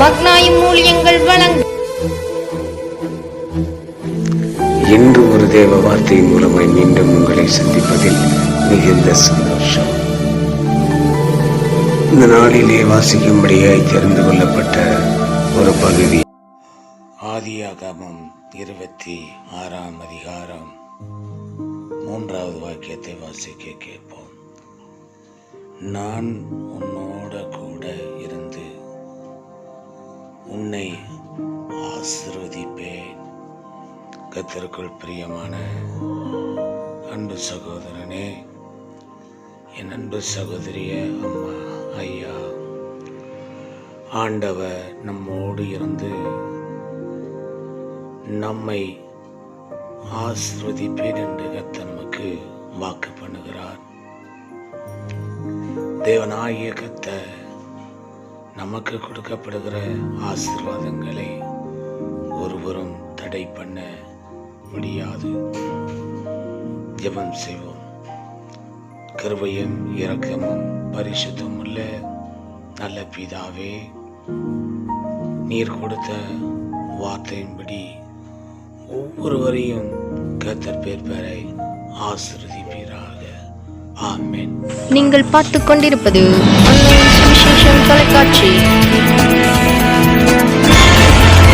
மக்னாயும் வழங்கும் இன்று ஒரு தேவ வார்த்தை மூலமாய் மீண்டும் உங்களை சந்திப்பதில் மிகுந்த சந்தோஷம். இந்த நாளிலே வாசிக்கும்படியாய் தெரிந்து கொள்ளப்பட்ட ஒரு பகுதி. ஆதியாகமம் இருபத்தி ஆறாம் அதிகாரம் மூன்றாவது வாக்கியத்தை வாசிக்க கேட்போம். நான் உன்னை ஆசிர்வதிப்பேன். கத்திற்குள் பிரியமான அன்பு சகோதரனே என் அன்பு சகோதரிய அம்மா ஐயா. ஆண்டவர் நம்மோடு இருந்து நம்மை ஆசிர்வதிப்பேன் என்று கத்த நமக்கு வாக்கு பண்ணுகிறார். தேவனாகிய கத்தை நமக்கு கொடுக்கப்படுகிற ஆசீர்வாதங்களை ஒருவரும் தடை பண்ண முடியாது. ஜெபம் செய்வோம். கிருபையும் இரக்கமும் பரிசுத்தம் உள்ள நல்ல பிதாவே நீர் கொடுத்த வார்த்தையின்படி ஒவ்வொருவரையும் கத்தர் பேர் பெறை ஆசிர்வதிப்பீராக. ஆமேன். நீங்கள் பார்த்து கொண்டிருப்பது Association Calcutta.